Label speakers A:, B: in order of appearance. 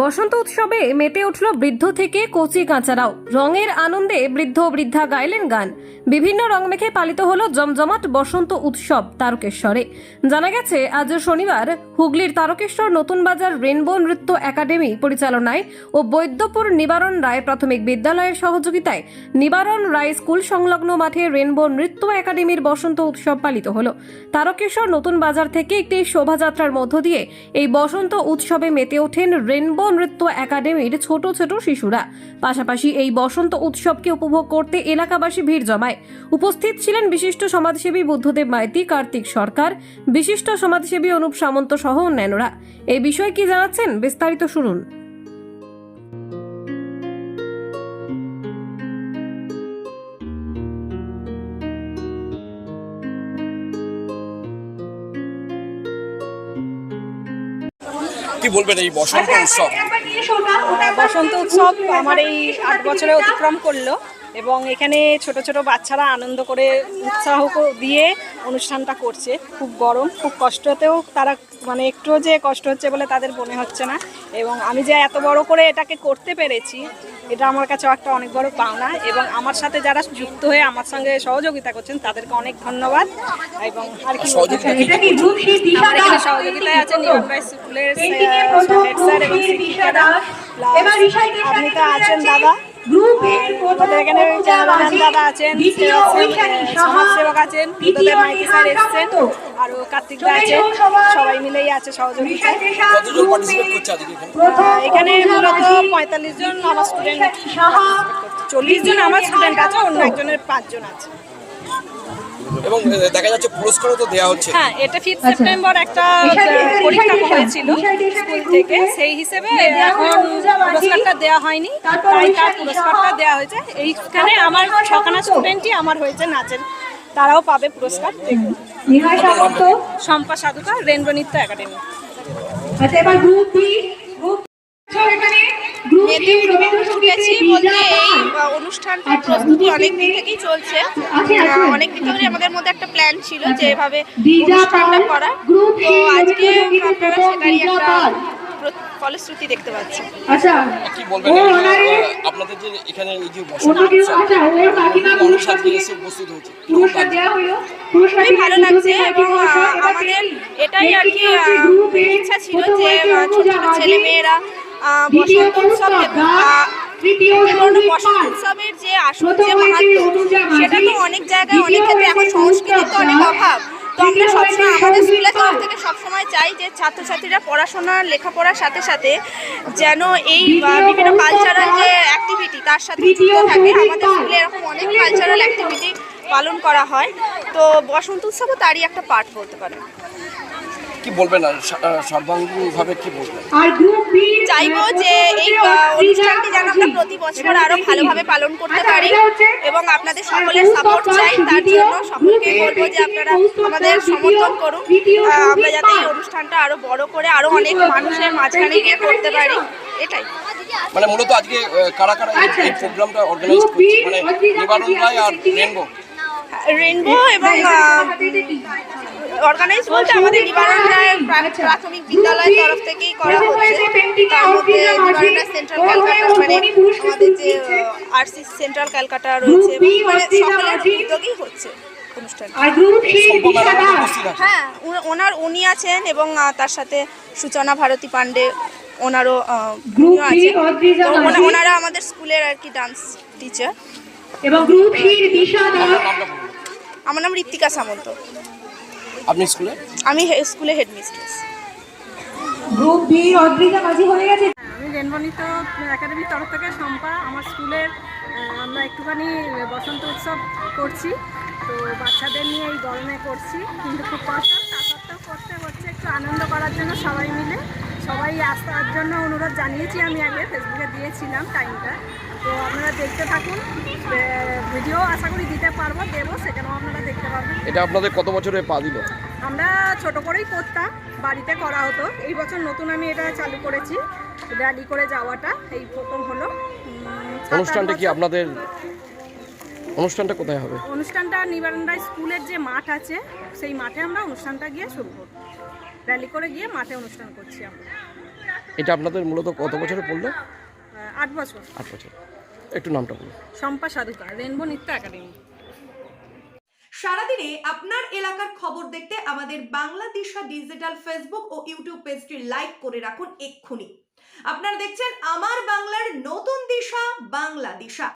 A: বসন্ত উৎসবে মেতে উঠল বৃদ্ধ থেকে কচি কাঁচারাও। রঙের আনন্দে বৃদ্ধ বৃদ্ধা গাইলেন গান। বিভিন্ন রং মেখে পালিত হলো জমজমাট বসন্ত উৎসব তারকেশ্বরে। জানা গেছে, আজ শনিবার হুগলির তারকেশ্বর নতুন বাজার রেনবো নৃত্য একাডেমি পরিচালনায় ও বৈদ্যপুর নিবারণ রায় প্রাথমিক বিদ্যালয়ের সহযোগিতায় নিবারণ রায় স্কুল সংলগ্ন মাঠে রেনবো নৃত্য একাডেমির বসন্ত উৎসব পালিত হলো। তারকেশ্বর নতুন বাজার থেকে একটি শোভাযাত্রার মধ্য দিয়ে এই বসন্ত উৎসবে মেতে ওঠেন রেনবো নৃত্য একাডেমির ছোট ছোট শিশুরা। পাশাপাশি এই বসন্ত উৎসবকে উপভোগ করতে এলাকাবাসী ভিড় জমায়। উপস্থিত ছিলেন বিশিষ্ট সমাজসেবী বুদ্ধদেব মাইতি, কার্তিক সরকার, বিশিষ্ট সমাজসেবী অনুপ সামন্ত সহ অন্যান্যরা। এই বিষয়ে কি জানাচ্ছেন বিস্তারিত শুনুন।
B: কি বলবেন এই বসন্ত উৎসব?
C: বসন্ত উৎসব আমার এই আট বছরে অতিক্রম করল এবং এখানে ছোট ছোট বাচ্চারা আনন্দ করে উৎসাহ দিয়ে অনুষ্ঠানটা করছে। খুব গরম খুব কষ্টতেও তারা মানে একটুও যে কষ্ট হচ্ছে বলে তাদের মনে হচ্ছে না। এবং আমি যে এত বড় করে এটাকে করতে পেরেছি এটা আমার কাছে একটা অনেক বড় পাওনা। এবং আমার সাথে যারা যুক্ত হয়ে আমার সঙ্গে সহযোগিতা করছেন তাদেরকে অনেক ধন্যবাদ। এবং আর কি
B: সহযোগিতা
C: আমার এখানে সহযোগিতায় আছেন নিয়মরাই স্কুলের হেড স্যার এবং শিক্ষিকারা Plus আপনি তো আছেন দাদা। আমাদের এখানে দাদা আছেন সমাজসেবক আছেন মাইতি স্যার এসছেন। আরও কার্তিক দা আছেন সবাই। মিলেই আছে সহযোগিতা
B: কতজন পার্টিসিপেট করছে আজকে এখানে?
C: এখানে মূলত পঁয়তাল্লিশ জন আমার স্টুডেন্ট চল্লিশ জন আমার স্টুডেন্ট আছে অন্য একজনের পাঁচজন আছে।
B: এবং দেখা যাচ্ছে পুরস্কারও তো দেওয়া হচ্ছে।
C: হ্যাঁ এটা ফিফথ সেপ্টেম্বর একটা পরীক্ষা হয়েছিল স্কুল থেকে। সেই হিসেবে এখন পুরস্কারটা দেওয়া হয়নি। তাই তার পুরস্কারটা দেওয়া হয়েছে। এইখানে আমার ছখানা স্টুডেন্টই আমার হয়েছে নাচের তারাও পাবে পুরস্কার। দেখুন শম্পা সাধুকা রেনবো নৃত্য একাডেমি।
D: আচ্ছা এবার গ্রুপ বি গ্রুপ এখানে
E: অনুষ্ঠানটার
D: আচ্ছা,
E: প্রস্তুতি থেকেই চলছে। অনেক দিন ধরে আমাদের মধ্যে একটা প্ল্যান ছিল যে এভাবে অনুষ্ঠানটা করা
D: গ্রুপ
E: তো আজকে আপনারা সেটারই একটা ফলশ্রুতি দেখতে পাচ্ছি।
D: আচ্ছা
B: কি বলবেন? আপনাদের যে এখানে এই যে উৎসব
D: আচ্ছা
B: এসে উপস্থিত হয়েছে।
E: খুবই ভালো লাগছে এবং
D: আমাদের
E: এটাই আর কি ইচ্ছা ছিল যে ছোট ছোট ছেলে মেয়েরা বসন্ত উৎসব পুরনো বসন্ত উৎসবের যে আসল সেটা তো অনেক জায়গায় অনেক ক্ষেত্রে এখন সংস্কৃতির তো অনেক অভাব। তো আমরা সবসময় আমাদের স্কুলের তরফ থেকে সবসময় চাই যে ছাত্রছাত্রীরা পড়াশোনা লেখাপড়ার সাথে সাথে যেন এই বিভিন্ন কালচারাল যে অ্যাক্টিভিটি তার সাথে যুক্ত থাকে আমাদের স্কুলে এরকম অনেক কালচারাল অ্যাক্টিভিটি পালন করা হয়। তো বসন্ত উৎসবও তারই একটা পার্ট বলতে পারেন।
B: কি বলবেন সর্বাঙ্গীনভাবে কি বলবেন?
D: আর গ্রুপ
E: চাইব যে এই অনুষ্ঠানটি যেন আমরা প্রতি বছর আরও ভালোভাবে পালন করতে পারি এবং আপনাদের সকলের সাপোর্ট চাই তার জন্য সকলকে বলব যে আপনারা আমাদের সমর্থন করুন। আমরা যাতে এই অনুষ্ঠানটা আরও বড় করে আরও অনেক মানুষের মাঝখানে গিয়ে করতে পারি। এটাই।
B: মানে মূলত আজকে কারা কারা এই- এই প্রোগ্রামটা অর্গানাইজ করছে? মানে নিবারণ রায় আর রেনবো।
E: রেনবো এবং অর্গানাইজ বলতে আমাদের নিবারণ রায় প্রাথমিক বিদ্যালয়ের তরফ থেকেই করা হচ্ছে। তার মধ্যে নিবারণ রায় সেন্ট্রাল ক্যালকাটা মানে আমাদের যে আরসি সেন্ট্রাল ক্যালকাটা রয়েছে মানে সকলের উদ্যোগেই হচ্ছে হ্যাঁ ওনার উনি আছেন এবং তার সাথে সূচনা ভারতী পান্ডে ওনারও আছেন। তো ওনারা আমাদের স্কুলের আর কি ডান্স টিচার
D: এবং গ্রুপ
E: আমার নাম ঋত্বিকা সামন্ত।
B: আপনি স্কুলে?
E: আমি হে- স্কুলে হেডমিস্ট্রেস
D: গ্রুপ বি অদ্রিজা মাঝি হয়ে গেছে।
C: আমি রেনবনিত একাডেমির তরফ থেকে শম্পা আমার স্কুলের আমরা একটুখানি বসন্ত উৎসব করছি। তো বাচ্চাদের নিয়ে এই গরমে করছি। কিন্তু খুব কষ্ট তা সত্ত্বেও করতে হচ্ছে একটু আনন্দ করার জন্য সবাই মিলে। সবাই আসার জন্য অনুরোধ জানিয়েছি আমি আগে ফেসবুকে দিয়েছিলাম টাইমটা তো আপনারা দেখতে থাকুন। ভিডিও আশা করি দিতে পারব দেবো সেখানেও আপনারা দেখতে পারবেন।
B: এটা আপনাদের কত বছরে পা দিল?
C: আমরা ছোট করেই করতাম বাড়িতে করা হতো। এই বছর নতুন আমি এটা চালু করেছি র্যালি করে যাওয়াটা। এই প্রথম হলো।
B: অনুষ্ঠানটা কি আপনাদের অনুষ্ঠানটা কোথায় হবে?
C: অনুষ্ঠানটা নিবারণরায় স্কুলের যে মাঠ আছে সেই মাঠে আমরা অনুষ্ঠানটা গিয়ে শুরু করব। র্যালি করে গিয়ে মাঠে অনুষ্ঠান করছি আমরা।
B: এটা আপনাদের মূলত কত বছরে পড়ল?
C: আট বছর।
B: আট বছর। একটু নামটা বলুন।
C: শম্পা সাধুকার রেনবো নৃত্য একাডেমি।
F: সারাদিনে আপনার এলাকার খবর দেখতে আমাদের বাংলা দিশা ডিজিটাল ফেসবুক ও ইউটিউব পেজটি লাইক করে রাখুন এক্ষুনি। আপনারা দেখছেন আমার বাংলার নতুন দিশা বাংলা দিশা